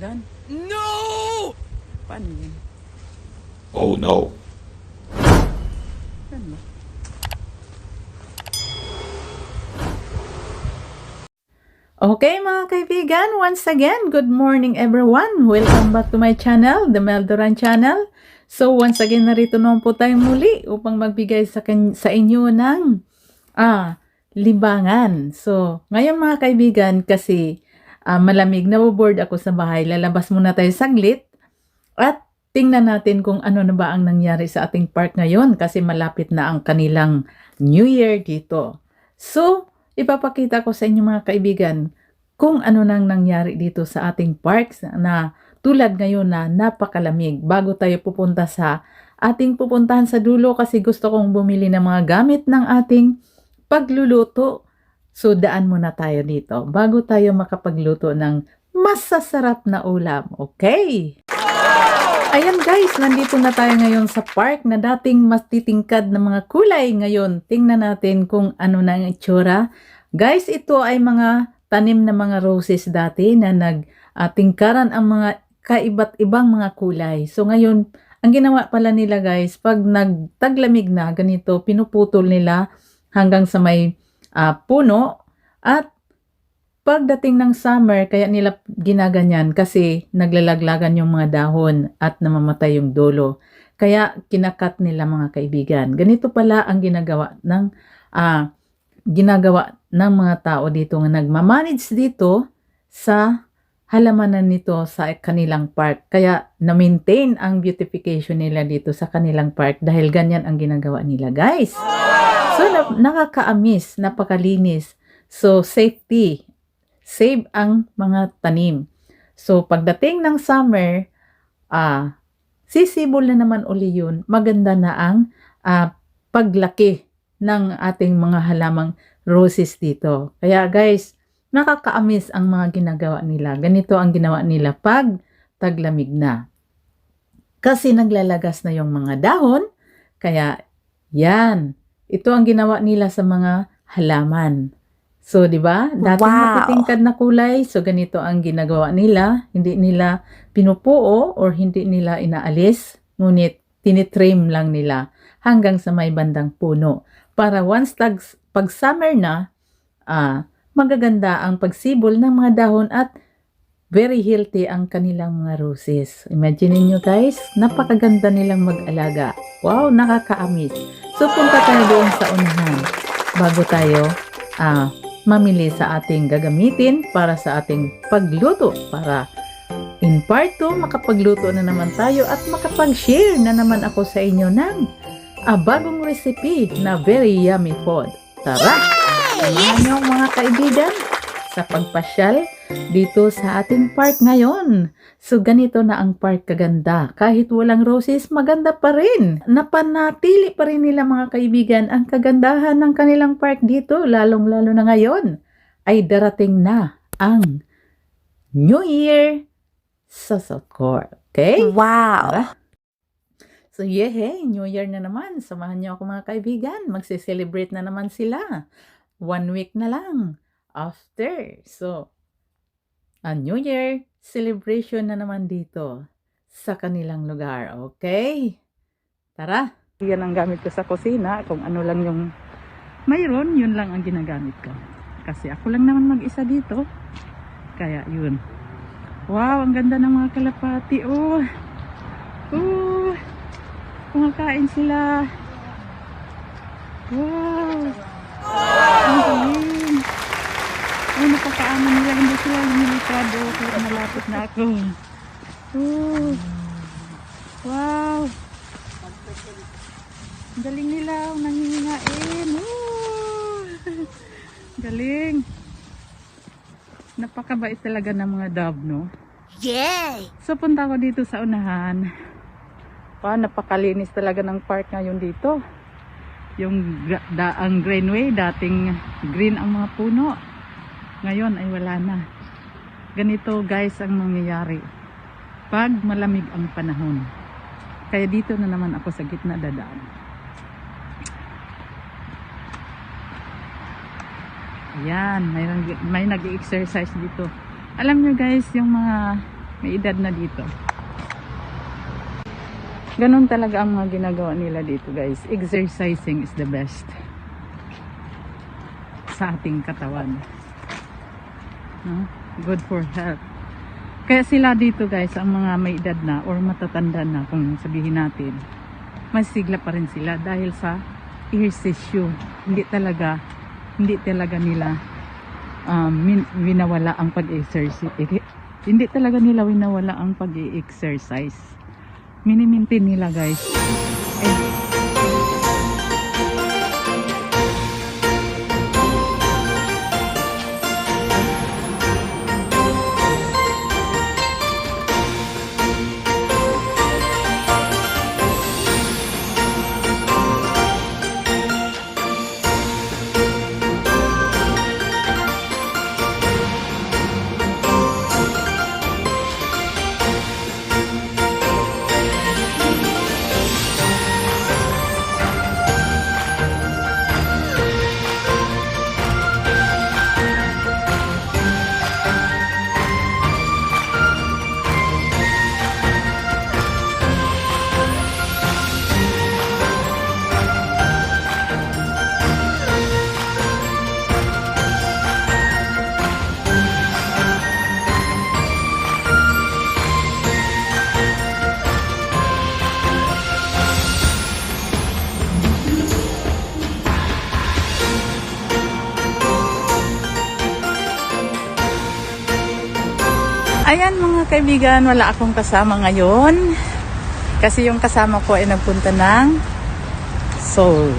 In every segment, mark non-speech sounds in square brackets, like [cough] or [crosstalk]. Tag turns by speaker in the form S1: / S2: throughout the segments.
S1: Magan? No! Paano yun? Oh no. Ano?
S2: Okay mga kaibigan, once again, good morning everyone. Welcome back to my channel, The Melduran Channel. So once again, narito naman po tayo muli upang magbigay sa, sa inyo ng ah, libangan. So ngayon mga kaibigan, kasi ah, malamig na board ako sa bahay, lalabas muna tayo saglit at tingnan natin kung ano na ba ang nangyari sa ating park ngayon kasi malapit na ang kanilang New Year dito. So, ipapakita ko sa inyo mga kaibigan kung ano nang nangyari dito sa ating parks na tulad ngayon na napakalamig bago tayo pupunta sa ating pupuntahan sa dulo kasi gusto kong bumili ng mga gamit ng ating pagluluto. So daan muna tayo dito bago tayo makapagluto ng masasarap na ulam. Okay? Ayan guys, nandito na tayo ngayon sa park na dating mas titingkad na mga kulay. Ngayon, tingnan natin kung ano na ang itsura. Guys, ito ay mga tanim na mga roses dati na nagtingkaran ang mga kaiba't ibang mga kulay. So ngayon, ang ginawa pala nila guys, pag nagtaglamig na ganito, pinuputol nila hanggang sa may ah, puno at pagdating ng summer, kaya nila ginaganyan kasi naglalaglagan yung mga dahon at namamatay yung dulo. Kaya kinakat nila mga kaibigan. Ganito pala ang ginagawa ng ah, ginagawa ng mga tao dito nga nagmamanage dito sa halamanan nito sa kanilang park. Kaya na-maintain ang beautification nila dito sa kanilang park dahil ganyan ang ginagawa nila guys. So na- nakakaamis, napakalinis. So safety, save ang mga tanim. So pagdating ng summer, ah sisibol na naman uli yun. Maganda na ang ah, paglaki ng ating mga halamang roses dito. Kaya guys, nakakaamis ang mga ginagawa nila. Ganito ang ginawa nila pag taglamig na. Kasi naglalagas na yung mga dahon, kaya yan. Ito ang ginawa nila sa mga halaman. So, di ba? Dating
S3: Wow.
S2: matitingkad na kulay, so ganito ang ginagawa nila. Hindi nila pinupuo or hindi nila inaalis, ngunit tinitrim lang nila hanggang sa may bandang puno. Para once tag, pag summer na, ah, magaganda ang pagsibol ng mga dahon at very healthy ang kanilang mga roses. Imagine niyo guys, napakaganda nilang mag-alaga. Wow, nakakaamis. So punta tayo doon sa unahan bago tayo ah, mamili sa ating gagamitin para sa ating pagluto para in part 2 makapagluto na naman tayo at makapag-share na naman ako sa inyo ng ah, bagong recipe na very yummy food. Tara! Samahan niyo mga kaibigan sa pagpasyal dito sa ating park ngayon. So ganito na ang park kaganda. Kahit walang roses, maganda pa rin. Napanatili pa rin nila mga kaibigan ang kagandahan ng kanilang park dito, lalong-lalo na ngayon. Ay darating na ang New Year sa Sokor. Okay?
S3: Wow.
S2: So yeah, hey, New Year na naman. Samahan niyo ako mga kaibigan. Magse-celebrate na naman sila. One week na lang after. So, a New Year celebration na naman dito sa kanilang lugar. Okay? Tara! Yan ang gamit ko sa kusina. Kung ano lang yung mayroon, yun lang ang ginagamit ko. Kasi ako lang naman mag-isa dito. Kaya yun. Wow, ang ganda ng mga kalapati. Oh! Oh! Kumakain sila. Wow! Ang galing. Ay, napakaano nila. Hindi sila lumilipad. Oh, kaya malapit na ako. Oh! Wow! Ang galing nila. Nangingain. Oh! Galing. Napakabait talaga ng mga dove, no?
S3: Yay!
S2: So punta ako dito sa unahan. Pa, napakalinis talaga ng park ngayon dito. Yung gra- da, ang greenway, dating green ang mga puno. Ngayon ay wala na. Ganito guys ang mangyayari. Pag malamig ang panahon. Kaya dito na naman ako sa gitna dadaan. Ayan, may, may nag-exercise dito. Alam nyo guys, yung mga may edad na dito. Ganon talaga ang mga ginagawa nila dito guys. Exercising is the best sa ating katawan. No? Good for health. Kaya sila dito guys, ang mga may edad na or matatanda na kung sabihin natin, mas sigla pa rin sila dahil sa ehersisyo. Hindi talaga, hindi talaga nila um, winawala ang pag-exercise. Hindi talaga nila winawala ang pag-exercise. Minimintin nila guys. Eh, Ayan mga kaibigan, wala akong kasama ngayon. Kasi yung kasama ko ay nagpunta ng Seoul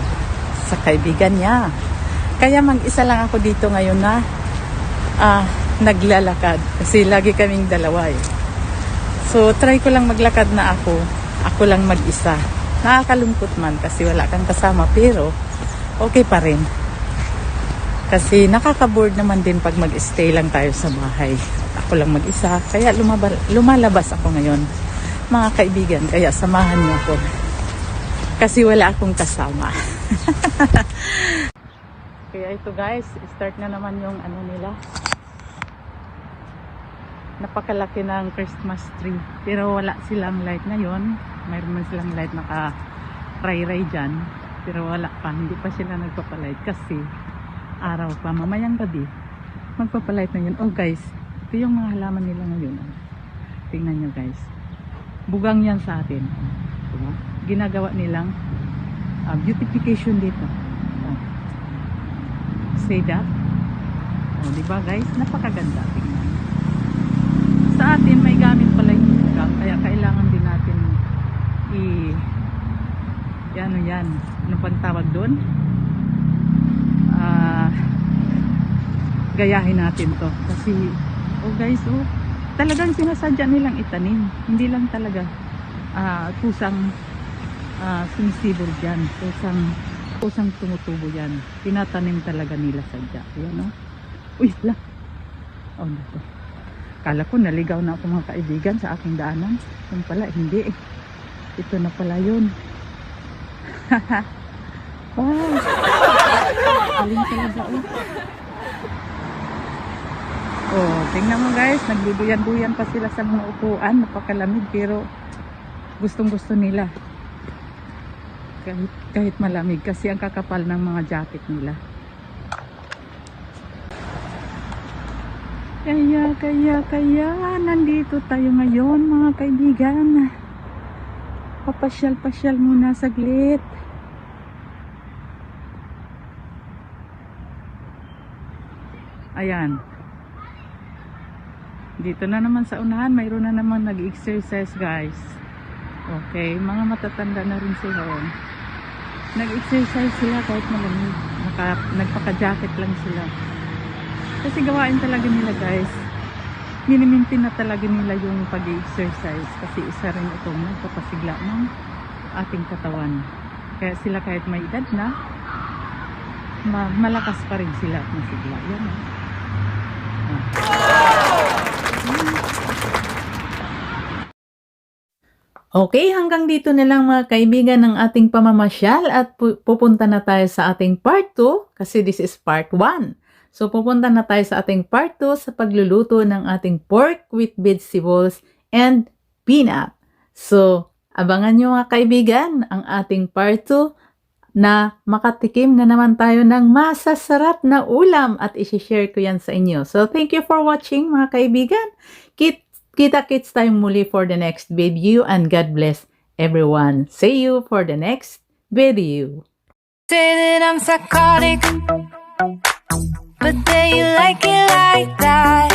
S2: sa kaibigan niya. Kaya mag-isa lang ako dito ngayon na ah, naglalakad. Kasi lagi kaming dalawa eh. So try ko lang maglakad na ako. Ako lang mag-isa. Nakakalungkot man kasi wala kang kasama pero okay pa rin. Kasi nakaka-board naman din pag mag-stay lang tayo sa bahay. Ako lang mag-isa. Kaya lumalabas ako ngayon. Mga kaibigan, kaya samahan niyo ako. Kasi wala akong kasama. [laughs] kaya ito guys, start na naman yung ano nila. Napakalaki ng Christmas tree. Pero wala silang light ngayon. Mayroon silang light naka ray-ray dyan. Pero wala pa. Hindi pa sila nagpapalight kasi araw pa, mamayang gabi, magpapalight na yun. Oh guys, ito yung mga halaman nila ngayon. ah. Tingnan nyo guys. Bugang yan sa atin. Diba? Ginagawa nilang ah, beautification dito. Oh. Say that. Oh, diba guys? Napakaganda. Tingnan. Sa atin, may gamit pala yung bugang. Kaya kailangan din natin i... Ano yan? Ano pang tawag doon? ah gayahin natin to kasi oh guys oh talagang sinasadya nilang itanim. Hindi lang talaga ah kusang ah sumisibol dyan. Kusang kusang tumutubo yan tinatanim talaga nila sadya. Yan oh uy la. Oh dito kala ko naligaw na ako mga kaibigan sa aking daanan. Yung pala hindi eh. Ito na pala yun. Wow [laughs] Galing talaga oh. Oh, tingnan mo guys, nagbubuyan-buyan pa sila sa mga upuan, napakalamig pero gustong gusto nila. Kahit, kahit malamig kasi ang kakapal ng mga jacket nila. Kaya, kaya, kaya, nandito tayo ngayon mga kaibigan. Papasyal-pasyal muna saglit. Ayan. Dito na naman sa unahan, mayroon na naman nag-exercise guys. Okay, mga matatanda na rin sila. oh. Nag-exercise sila kahit malamig. Nagpaka-jacket lang sila. Kasi gawain talaga nila guys. Minimintin na talaga nila yung pag-exercise. Kasi isa rin itong nagpapasigla ng ating katawan. Kaya sila kahit may edad na, ma- malakas pa rin sila at masigla. Yan oh. Okay, hanggang dito na lang mga kaibigan ng ating pamamasyal at pu- pupunta na tayo sa ating part 2 kasi this is part 1. So pupunta na tayo sa ating part 2 sa pagluluto ng ating pork with vegetables and peanut. So Abangan nyo mga kaibigan ang ating part 2 na makatikim na naman tayo ng masasarap na ulam at isi-share ko yan sa inyo. So thank you for watching mga kaibigan. Kit Kita-kits tayong muli for the next video and God bless everyone. See you for the next video.
S1: Say that I'm psychotic But then you like it like that